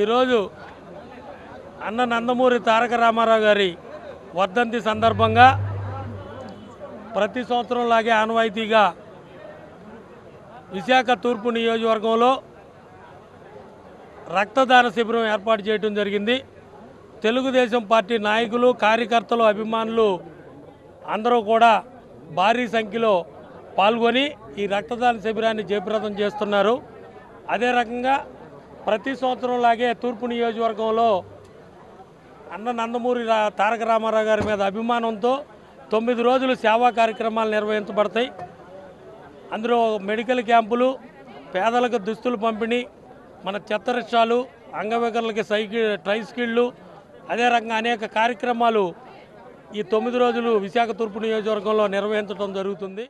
ఈరోజు అన్న నందమూరి తారక రామారావు గారి వర్ధంతి సందర్భంగా ప్రతి సంవత్సరంలాగే ఆనవాయితీగా విశాఖ తూర్పు నియోజకవర్గంలో రక్తదాన శిబిరం ఏర్పాటు చేయడం జరిగింది. తెలుగుదేశం పార్టీ నాయకులు కార్యకర్తలు అభిమానులు అందరూ కూడా భారీ సంఖ్యలో పాల్గొని ఈ రక్తదాన శిబిరాన్ని జయప్రదం చేస్తున్నారు. అదే రకంగా ప్రతి సంవత్సరం లాగే తూర్పు నియోజకవర్గంలో అన్న నందమూరి రా- తారక రామారావు గారి మీద అభిమానంతో తొమ్మిది రోజులు సేవా కార్యక్రమాలు నిర్వహించబడతాయి. అందులో మెడికల్ క్యాంపులు పేదలకు దుస్తులు పంపిణీ మన చెత్త రిక్షాలు అంగవికరులకి సైకిల్ ట్రైస్కిళ్ళు అదే రకంగా అనేక కార్యక్రమాలు ఈ తొమ్మిది రోజులు విశాఖ తూర్పు నియోజకవర్గంలో నిర్వహించడం జరుగుతుంది.